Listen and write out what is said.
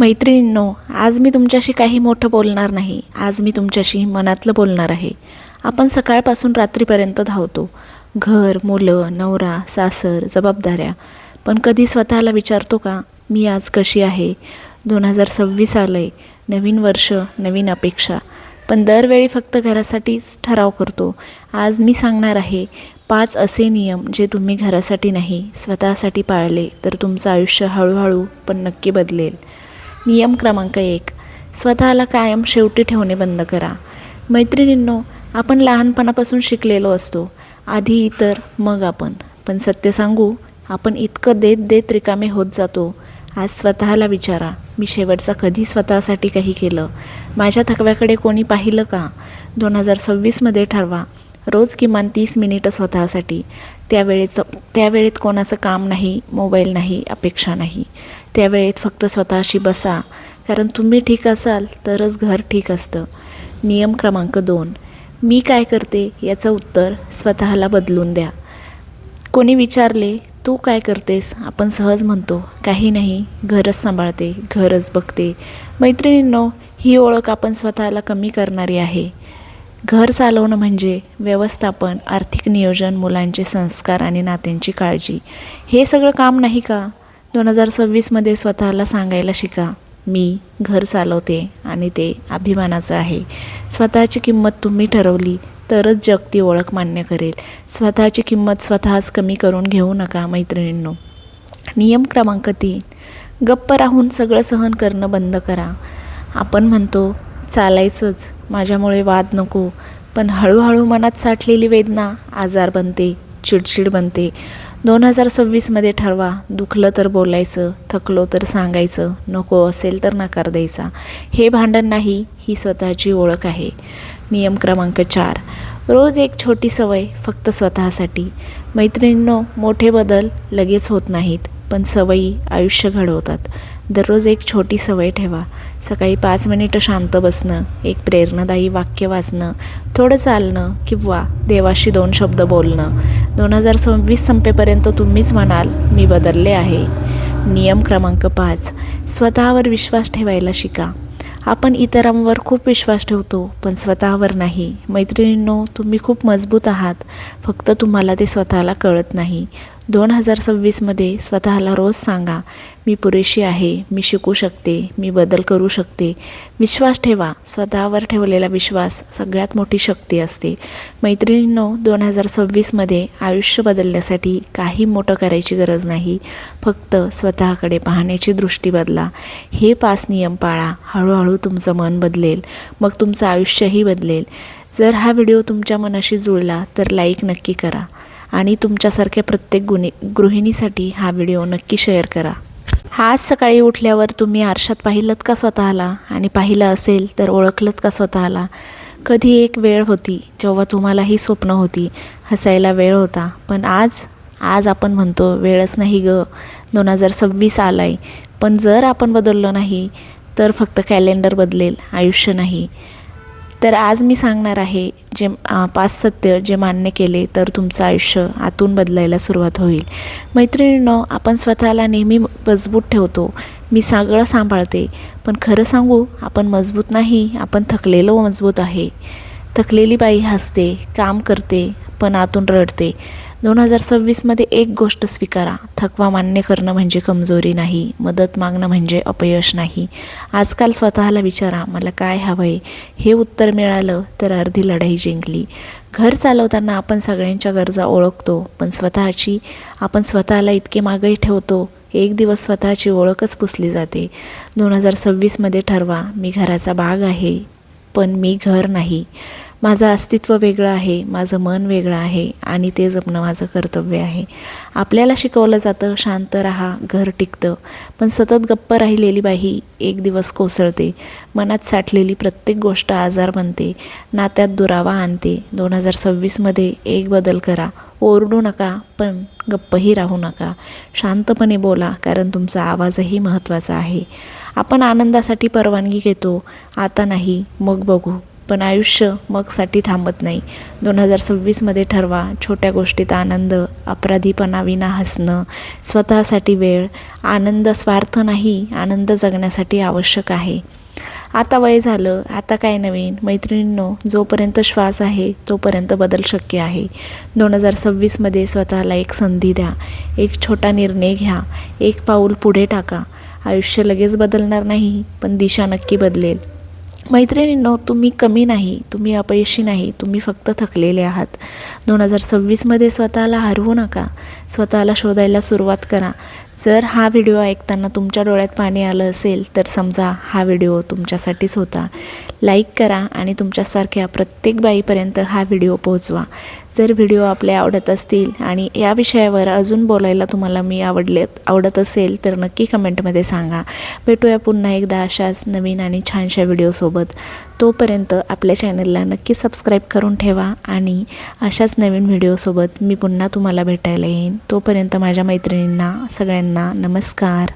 मैत्रिणींनो आज मी तुमच्याशी काही मोठं बोलणार नाही. आज मी तुमच्याशी मनातलं बोलणार आहे. आपण सकाळपासून रात्रीपर्यंत धावतो. घर मुलं नवरा सासर जबाबदाऱ्या. पण कधी स्वतःला विचारतो का मी आज कशी आहे? दोन हजार सव्वीस आलं आहे नवीन वर्ष नवीन अपेक्षा. पण दरवेळी फक्त घरासाठीच ठराव करतो. आज मी सांगणार आहे पाच असे नियम जे तुम्ही घरासाठी नाही स्वतःसाठी पाळले तर तुमचं आयुष्य हळूहळू पण नक्की बदलेल. नियम क्रमांक एक. स्वतःला कायम शेवटी ठेवणे बंद करा. मैत्रिणींनो आपण लहानपणापासून शिकलेलो असतो. आधी इतर मग आपण. पण सत्य सांगू आपण इतकं देत देत रिकामे होत जातो. आज स्वतःला विचारा मी शेवटचा कधी स्वतःसाठी काही केलं? माझ्या थकव्याकडे कोणी पाहिलं का? दोन हजार सव्वीसमध्ये ठरवा. रोज किमान तीस मिनिटं स्वतःसाठी. त्यावेळेचं त्यावेळेत कोणाचं काम नाही मोबाईल नाही अपेक्षा नाही. त्यावेळेत फक्त स्वतःशी बसा. कारण तुम्ही ठीक असाल तरच घर ठीक असतं. नियम क्रमांक दोन. मी काय करते याचं उत्तर स्वतःला बदलून द्या. कोणी विचारले तू काय करतेस? आपण सहज म्हणतो काही नाही घरच सांभाळते घरच बघते. मैत्रिणींनो ही ओळख आपण स्वतःला कमी करणारी आहे. घर चालवणं म्हणजे व्यवस्थापन आर्थिक नियोजन मुलांचे संस्कार आणि नात्यांची काळजी. हे सगळं काम नाही का? दोन हजार सव्वीसमध्ये स्वतःला सांगायला शिका मी घर चालवते आणि ते अभिमानाचं आहे. स्वतःची किंमत तुम्ही ठरवली तरच जग ती ओळख मान्य करेल. स्वतःची किंमत स्वतःच कमी करून घेऊ नका मैत्रिणींनो. नियम क्रमांक तीन. गप्प राहून सगळं सहन करणं बंद करा. आपण म्हणतो चालायचंच. माझ्यामुळे वाद नको. पण हळूहळू मनात साठलेली वेदना आजार बनते चिडचिड बनते. दोन हजार सव्वीसमध्ये ठरवा दुखलं तर बोलायचं थकलो तर सांगायचं नको असेल तर नकार द्यायचा. हे भांडण नाही ही स्वतःची ओळख आहे. नियम क्रमांक चार. रोज एक छोटी सवय फक्त स्वतःसाठी. मैत्रिणींनो मोठे बदल लगेच होत नाहीत पण सवयी आयुष्य घडवतात. दररोज एक छोटी सवय ठेवा. सकाळी पाच मिनिटं शांत बसणं एक प्रेरणादायी वाक्य वाचणं थोडं चालणं किंवा देवाशी दोन शब्द बोलणं. दोन हजार सव्वीस संपेपर्यंत तुम्हीच म्हणाल मी बदलले आहे. नियम क्रमांक पाच. स्वतःवर विश्वास ठेवायला शिका. आपण इतरांवर खूप विश्वास ठेवतो पण स्वतःवर नाही. मैत्रिणींनो तुम्ही खूप मजबूत आहात. फक्त तुम्हाला ते स्वतःला कळत नाही. दोन हजार सव्वीसमध्ये स्वतःला रोज सांगा मी पुरेशी आहे मी शिकू शकते मी बदल करू शकते. विश्वास ठेवा स्वतःवर ठेवलेला विश्वास सगळ्यात मोठी शक्ती असते. मैत्रिणींनो दोन हजार सव्वीसमध्ये आयुष्य बदलण्यासाठी काही मोठं करायची गरज नाही. फक्त स्वतःकडे पाहण्याची दृष्टी बदला. हे पाच नियम पाळा. हळूहळू तुमचं मन बदलेल. मग तुमचं आयुष्यही बदलेल. जर हा व्हिडिओ तुमच्या मनाशी जुळला तर लाईक नक्की करा. आणि तुमच्यासारख्या प्रत्येक गुन्हे गृहिणीसाठी हा व्हिडिओ नक्की शेअर करा. आज सकाळी उठल्यावर तुम्ही आरशात पाहिलत का स्वतःला? आणि पाहिलं असेल तर ओळखलत का स्वतःला? कधी एक वेळ होती जेव्हा तुम्हाला ही स्वप्न होती हसायला वेळ होता. पण आज आज आपण म्हणतो वेळच नाही ग. दोन हजार सव्वीस आला आहे पण जर आपण बदललो नाही तर फक्त कॅलेंडर बदलेल आयुष्य नाही. तर आज मी सांगणार आहे जे पाच सत्य जे मान्य केले तर तुमचं आयुष्य आतून बदलायला सुरुवात होईल. मैत्रिणींनो आपण स्वतःला नेहमी मजबूत ठेवतो. मी सगळं सांभाळते पण खरं सांगू आपण मजबूत नाही आपण थकलेलो मजबूत आहे. थकलेली बाई हसते काम करते पण आतून रडते. दोन हजार सव्वीसमध्ये एक गोष्ट स्वीकारा. थकवा मान्य करणं म्हणजे कमजोरी नाही. मदत मागणं म्हणजे अपयश नाही. आजकाल स्वतःला विचारा मला काय हवं आहे हे उत्तर मिळालं तर अर्धी लढाई जिंकली. घर चालवताना आपण सगळ्यांच्या गरजा ओळखतो पण स्वतःची आपण स्वतःला इतके मागही ठेवतो. एक दिवस स्वतःची ओळखच पुसली जाते. दोन हजार सव्वीसमध्ये ठरवा मी घराचा भाग आहे पण मी घर नाही. माझं अस्तित्व वेगळं आहे माझं मन वेगळं आहे आणि ते जपणं माझं कर्तव्य आहे. आपल्याला शिकवलं जातं शांत राहा घर टिकतं. पण सतत गप्प राहिलेली बाई एक दिवस कोसळते. मनात साठलेली प्रत्येक गोष्ट आजार बनते. नात्यात दुरावा आणते. दोन हजार सव्वीसमध्ये एक बदल करा. ओरडू नका पण गप्पही राहू नका. शांतपणे बोला कारण तुमचा आवाजही महत्त्वाचा आहे. आपण आनंदासाठी परवानगी घेतो. आता नाही मग बघू. पण आयुष्य मगसाठी थांबत नाही. दोन हजार सव्वीसमध्ये ठरवा छोट्या गोष्टीत आनंद अपराधीपणा विना हसणं स्वतःसाठी वेळ आनंद स्वार्थ नाही आनंद जगण्यासाठी आवश्यक आहे. आता वय झालं आता काय नवीन? मैत्रिणींनो जोपर्यंत श्वास आहे तोपर्यंत बदल शक्य आहे. दोन हजार सव्वीसमध्ये स्वतःला एक संधी द्या एक छोटा निर्णय घ्या एक पाऊल पुढे टाका. आयुष्य लगेच बदलणार नाही पण दिशा नक्की बदलेल. मैत्रिणींनो तुम्ही कमी नाही तुम्ही अपयशी नाही तुम्ही फक्त थकलेले आहात. दोन हजार सव्वीसमध्ये स्वतःला हरवू नका स्वतःला शोधायला सुरुवात करा. जर हा व्हिडिओ ऐकताना तुमच्या डोळ्यात पाणी आलं असेल तर समजा हा व्हिडिओ तुमच्यासाठीच होता. लाईक करा आणि तुमच्यासारख्या प्रत्येक बाईपर्यंत हा व्हिडिओ पोहोचवा. जर व्हिडिओ आपले आवडत असतील आणि या विषयावर अजून बोलायला तुम्हाला मी आवडले आवडत असेल तर नक्की कमेंटमध्ये सांगा. भेटूया पुन्हा एकदा अशाच नवीन आणि छानशा व्हिडिओसोबत. सोबत. तोपर्यंत आपल्या चॅनलला नक्की सबस्क्राईब करून ठेवा आणि अशाच नवीन व्हिडिओसोबत मी पुन्हा तुम्हाला भेटायला येईन. तोपर्यंत माझ्या मैत्रिणींना सगळ्यांना नमस्कार.